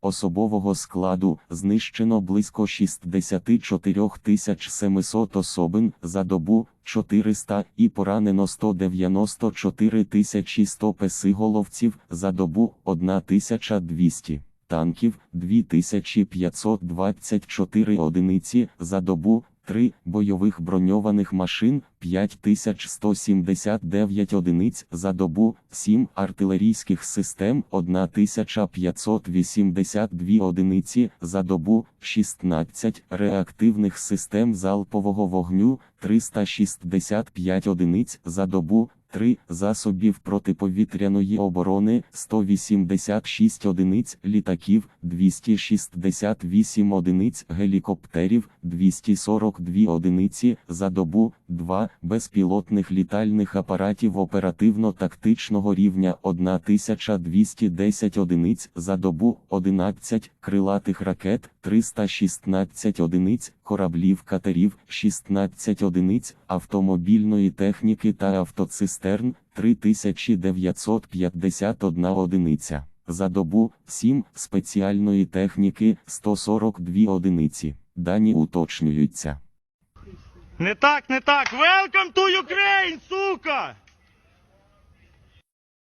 Особового складу знищено близько 64 700 особин за добу 400 і поранено 194 100 песиголовців за добу 1200 танків 2524 одиниці за добу, 3 бойових броньованих машин 5179 одиниць за добу, 7 артилерійських систем 1582 одиниці за добу, 16 реактивних систем залпового вогню 365 одиниць за добу, 3 засобів протиповітряної оборони 186 одиниць літаків, 268 одиниць гелікоптерів, 242 одиниці за добу, 2 безпілотних літальних апаратів оперативно-тактичного рівня 1210 одиниць за добу, 11 крилатих ракет, 316 одиниць кораблів катерів, 16 одиниць автомобільної техніки та автоцистерн, 3951 одиниця. За добу 7 спеціальної техніки 142 одиниці. Дані уточнюються. Не так, не так. Welcome to Ukraine, сука!